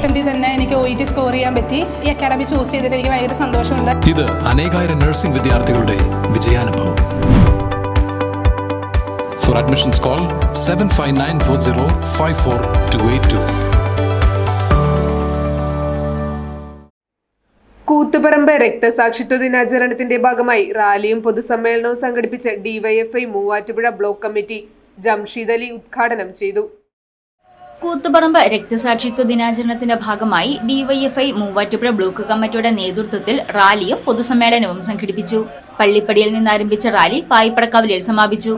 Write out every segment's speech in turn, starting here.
അറ്റംപ്റ്റിൽ തന്നെ എനിക്ക് O E T score ചെയ്യാൻ പറ്റി. ഈ അക്കാഡമി ചൂസ് ചെയ്തിട്ട് എനിക്ക് ഭയങ്കര സന്തോഷമുണ്ട്. ഇത് അനേകായിരം നഴ്സിംഗ് വിദ്യാർത്ഥികളുടെ വിജയാനുഭവം. For admissions call seven five nine four zero five four two eight two Koothuparamba രക്തസാക്ഷിത്വ ദിനാചരണത്തിന്റെ ഭാഗമായി റാലിയും പൊതുസമ്മേളനവും സംഘടിപ്പിച്ച DYFI Muvattupuzha block committee Jamsheed Ali ഉദ്ഘാടനം ചെയ്തു. കൂത്തുപറമ്പ് രക്തസാക്ഷിത്വ ദിനാചരണത്തിന്റെ ഭാഗമായി ഡിവൈഎഫ്ഐ മൂവാറ്റുപുഴ ബ്ലോക്ക് കമ്മിറ്റിയുടെ നേതൃത്വത്തിൽ റാലിയും പൊതുസമ്മേളനവും സംഘടിപ്പിച്ചു. പള്ളിപ്പടിയിൽ നിന്ന് ആരംഭിച്ച റാലി പായിപ്പടക്കാവിലിൽ സമാപിച്ചു.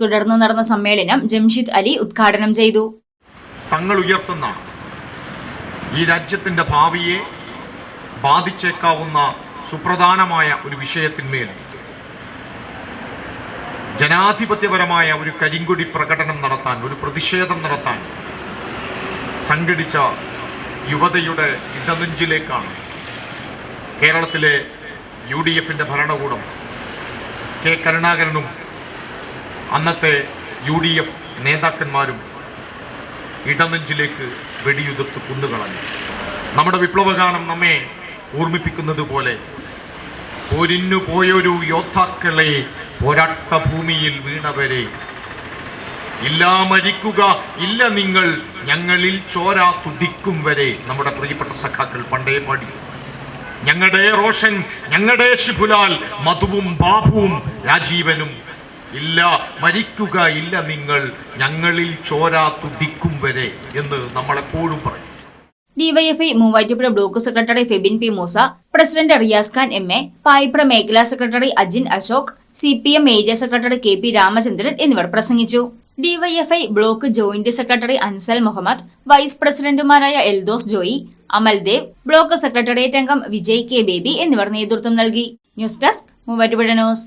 തുടർന്ന് നടന്ന സമ്മേളനം ജംഷിദ് അലി ഉദ്ഘാടനം ചെയ്തു. തങ്ങൾ ഉയർത്തുന്ന ഈ രാജ്യത്തിന്റെ ഭാവിയെ ബാധിച്ചേക്കാവുന്ന സുപ്രധാനമായ ഒരു വിഷയത്തിന്മേൽ ജനാധിപത്യപരമായ ഒരു കരിങ്കൊടി പ്രകടനം നടത്താൻ ഒരു പ്രതിഷേധം നടത്താൻ സംഘടിച്ച യുവതയുടെ ഇടനെഞ്ചിലേക്കാണ് കേരളത്തിലെ യു ഡി എഫിന്റെ ഭരണകൂടം കെ കരുണാകരനും അന്നത്തെ യു ഡി എഫ് നേതാക്കന്മാരും ഇടനെഞ്ചിലേക്ക് വെടിയുതിർത്ത് കുന്നുകളഞ്ഞു. നമ്മുടെ വിപ്ലവഗാനം നമ്മെ ഓർമ്മിപ്പിക്കുന്നത് പോലെ പോരിന്നു പോയൊരു യോദ്ധാക്കളെ പോരാട്ട ഭൂമിയിൽ വീണവരെ. ഇല്ല മരിക്കുക ഇല്ല നിങ്ങൾ ഞങ്ങളിൽ ചോര തുടിക്കും വരെ. നമ്മുടെ പ്രിയപ്പെട്ട സഖാക്കൾ പണ്ടേ പാടി. ഞങ്ങളുടെ റോഷൻ ഞങ്ങളുടെ ശിഫുലാൽ മധുവും ബാബുവും രാജീവനും ഇല്ല മരിക്കുക ഇല്ല നിങ്ങൾ ഞങ്ങളിൽ ചോരാ തുടിക്കും വരെ എന്ന് നമ്മളെപ്പോഴും പറയും. DYFI Muvattupuzha block secretary Febin P Moosa president Riyas Khan M A Payippuzha മേഖലാ secretary Ajin Ashok C P M area secretary K P Ramachandran എന്നിവർ പ്രസംഗിച്ചു. DYFI block joint secretary Ansal Muhammad vice പ്രസിഡന്റുമാരായ Eldhose Joy Amaldev block secretariat അംഗം Vijay K Baby എന്നിവർ നേതൃത്വം നൽകി. News desk Muvattupuzha news.